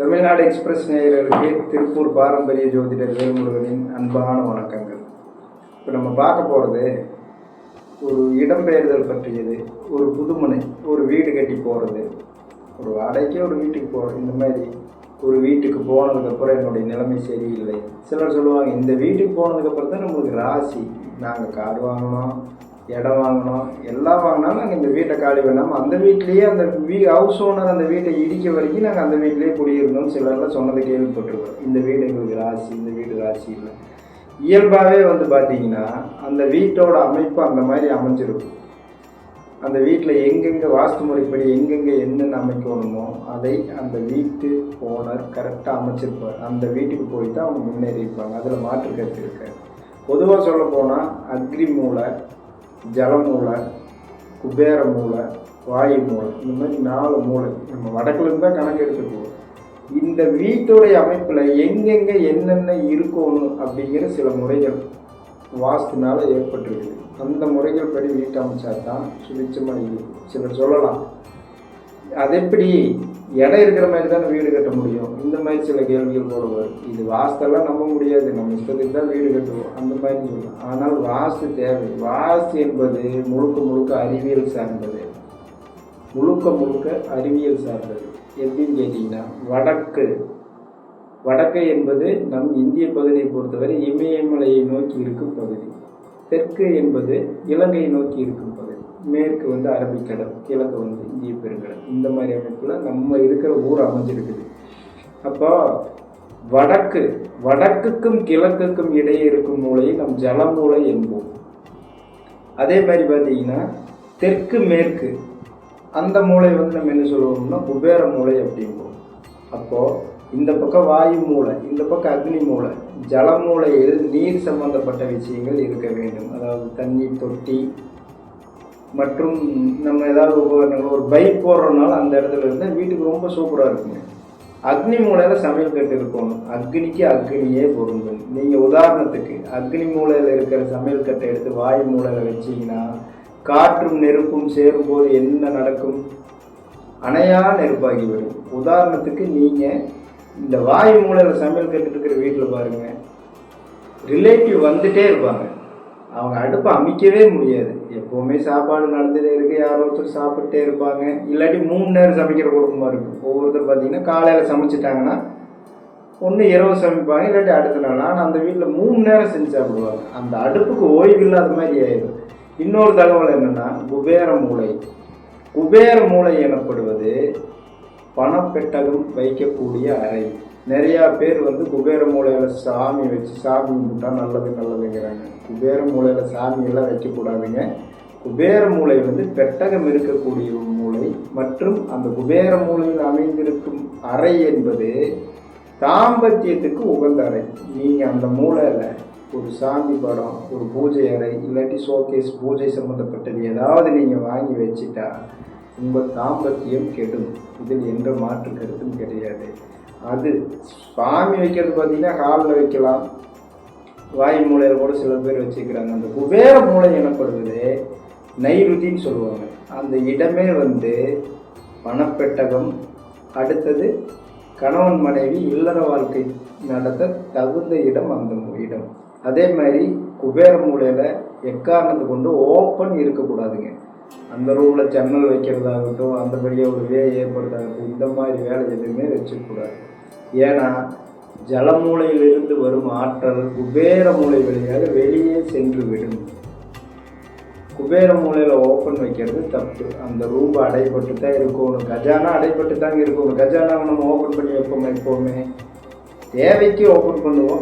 Tamil Nadu express நேயர்களுக்கு திருப்பூர் பாரம்பரிய ஜோதிடர் வேல்முருகனின் அன்பான வணக்கங்கள். இப்போ நம்ம பார்க்க போகிறது ஒரு இடம்பெயர்தல் பற்றியது ஒரு புதுமனை ஒரு வீடு கட்டி போகிறது ஒரு வாடகைக்கே ஒரு வீட்டுக்கு போகிறது இந்த மாதிரி ஒரு வீட்டுக்கு போனதுக்கப்புறம் என்னுடைய நிலைமை சரியில்லை. சிலர் சொல்லுவாங்க இந்த வீட்டுக்கு போனதுக்கப்புறம் தான் நம்மளுக்கு ராசி. நாங்கள் கார் வாங்கினோம் இடம் வாங்கினோம் எல்லாம் வாங்கினாலும் நாங்கள் இந்த வீட்டை காலி பண்ணாமல் அந்த வீட்லேயே அந்த வீ ஹவுஸ் ஓனர் அந்த வீட்டை இடிக்க வரைக்கும் நாங்கள் அந்த வீட்லேயே குடியிருந்தோம் சிலர்லாம் சொன்னதை கேள்விப்பட்டிருக்கோம். இந்த வீடு எங்களுக்கு ராசி இந்த வீடு ராசி இல்லை. இயல்பாகவே வந்து பார்த்தீங்கன்னா அந்த வீட்டோட அமைப்பு அந்த மாதிரி அமைஞ்சிருக்கும். அந்த வீட்டில் எங்கெங்கே வாஸ்து முறைப்படி எங்கெங்கே என்னென்ன அமைக்கணுமோ அதை அந்த வீட்டு ஓனர் கரெக்டாக அமைச்சிருப்பார். அந்த வீட்டுக்கு போய் தான் அவங்க முன்னேறி இருப்பாங்க அதில் மாற்று கருத்து இருக்காது பொதுவாக சொல்ல போனால் அக்ரி மூளை ஜல மூளை குபேர மூளை வாயு மூளை இந்த மாதிரி நாலு மூளை நம்ம வடக்குலேருந்து தான் கணக்கு எடுத்துக்குவோம். இந்த வீட்டுடைய அமைப்பில் எங்கெங்கே என்னென்ன இருக்கணும் அப்படிங்கிற சில முறைகள் வாஸ்துனால ஏற்பட்டிருக்குது. அந்த முறைகள் படி வீட்டு அமைச்சா தான் சுபிச்சமாக இருக்கும் சிலர் சொல்லலாம். அது எப்படி இடம் இருக்கிற மாதிரி தானே வீடு கட்ட முடியும்? இந்த மாதிரி சில கேள்விகள் போடுவார். இது வாஸ்தெல்லாம் நம்ப முடியாது. நம்ம இஷ்டத்துக்கு தான் வீடு கட்டுவோம். அந்த மாதிரி சொல்லலாம் ஆனால் வாஸ்து தேவை. வாஸ்து என்பது முழுக்க முழுக்க அறிவியல் சார்ந்தது. முழுக்க முழுக்க அறிவியல் சார்ந்தது. எப்படின்னு கேட்டிங்கன்னா வடக்கு. வடக்கு என்பது நம் இந்திய பகுதியை பொறுத்தவரை இமயமலையை நோக்கி இருக்கும் பகுதி. தெற்கு என்பது இலங்கையை நோக்கி இருக்கும் பகுதி. மேற்கு வந்து அரபிக்கடல் கிழக்கு வந்து இந்திய பெருங்கடல். இந்த மாதிரி அமைப்பில் நம்ம இருக்கிற ஊர் அமைஞ்சிருக்குது. அப்போ வடக்கு வடக்குக்கும் கிழக்குக்கும் இடையே இருக்கும் மூலையை நம் ஜலமூலை என்போம். அதே மாதிரி பார்த்தீங்கன்னா தெற்கு மேற்கு அந்த மூளை வந்து நம்ம என்ன சொல்லுவோம்னா குபேர மூளை அப்படிம்போம் அப்போது இந்த பக்கம் வாயு மூளை இந்த பக்கம் அக்னி மூளை ஜல மூலையில் நீர் சம்பந்தப்பட்ட விஷயங்கள் இருக்க வேண்டும். அதாவது தண்ணி தொட்டி மற்றும் நம்ம ஏதாவது உபகரணங்கள் ஒரு பைக் போடுறதுனால அந்த இடத்துல இருந்தால் வீட்டுக்கு ரொம்ப சூப்பராக இருக்குங்க அக்னி மூலையில் சமையல் கட்டு இருக்கணும் அக்னிக்கு அக்னியே பொருந்தும். நீங்கள் உதாரணத்துக்கு அக்னி மூலையில் இருக்கிற சமையல் கட்டை எடுத்து வாயு மூலையில் வச்சீங்கன்னா காற்றும் நெருப்பும் சேரும்போது என்ன நடக்கும்? அணையா நெருப்பாகிவிடும் உதாரணத்துக்கு நீங்கள் இந்த வாயு மூலையில் சமையல் கட்டு இருக்கிற வீட்டில் பாருங்கள் ரிலேட்டிவ் வந்துட்டே இருப்பாங்க. அவங்க அடுப்பை அமைக்கவே முடியாது. எப்போவுமே சாப்பாடு நடந்துகிட்டே இருக்கு. யாரோ ஒருத்தர் சாப்பிட்டே இருப்பாங்க. இல்லாட்டி மூணு நேரம் சமைக்கிற குடும்பமாக இருக்குது ஒவ்வொருத்தர் பார்த்தீங்கன்னா காலையில் சமைச்சிட்டாங்கன்னா ஒன்று இரவு சமைப்பாங்க இல்லாட்டி அடுத்த நாள். ஆனால் அந்த வீட்டில் மூணு நேரம் செஞ்சு சாப்பிடுவாங்க. அந்த அடுப்புக்கு ஓய்வு இல்லாத மாதிரி ஆயிடும். இன்னொரு தகவல் என்னென்னா குபேர மூளை. குபேர மூளை எனப்படுவது பணப்பெட்டகம் வைக்கக்கூடிய அறை. நிறையா பேர் வந்து குபேர மூலையில் சாமி வச்சு சாமி கும்பிட்டா நல்லது நல்லதுங்கிறாங்க குபேர மூலையில் சாமியெல்லாம் வைக்கக்கூடாதுங்க. குபேர மூளை வந்து பெட்டகம் இருக்கக்கூடிய ஒரு மூளை மற்றும் அந்த குபேர மூலையில் அமைந்திருக்கும் அறை என்பது தாம்பத்தியத்துக்கு உகந்த அறை. நீங்கள் அந்த மூலையில் ஒரு சாமி படம் ஒரு பூஜை அறை இல்லாட்டி ஷோகேஸ் பூஜை சம்மந்தப்பட்டது ஏதாவது நீங்கள் வாங்கி வச்சுட்டா உங்கள் தாம்பத்தியம் கெடும். இதில் எந்த மாற்று கருத்தும் கிடையாது. அது சாமி வைக்கிறது பார்த்தீங்கன்னா ஹாலில் வைக்கலாம். வாய் மூலையில் கூட சில பேர் வச்சுக்கிறாங்க. அந்த குபேர மூளை எனப்படுவது நைருதின்னு சொல்லுவாங்க. அந்த இடமே வந்து பணப்பெட்டகம் அடுத்தது கணவன் மனைவி இல்லற வாழ்க்கை நடத்த தகுந்த இடம் அந்த இடம். அதே மாதிரி குபேர மூலையில் எக்காரணத்தை கொண்டு ஓப்பன் இருக்கக்கூடாதுங்க. அந்த ரூமில் ஜன்னல் வைக்கிறதாகட்டும் அந்தபடியாக ஒரு வே ஏற்படுறதாகட்டும் இந்த மாதிரி வேலை எதுவுமே வச்சுக்கூடாது ஏன்னா ஜலமூலையிலிருந்து வரும் ஆற்றல் குபேர மூலை வழியாக வெளியே சென்று விடும். குபேர மூலையில் ஓப்பன் வைக்கிறது தப்பு. அந்த ரூம் அடைப்பட்டு தான் இருக்கணும். கஜானா அடைப்பட்டு தாங்க இருக்கணும். கஜானாவை நம்ம ஓப்பன் பண்ணி வைப்போம் எப்போவுமே? தேவைக்கு ஓப்பன் பண்ணுவோம்.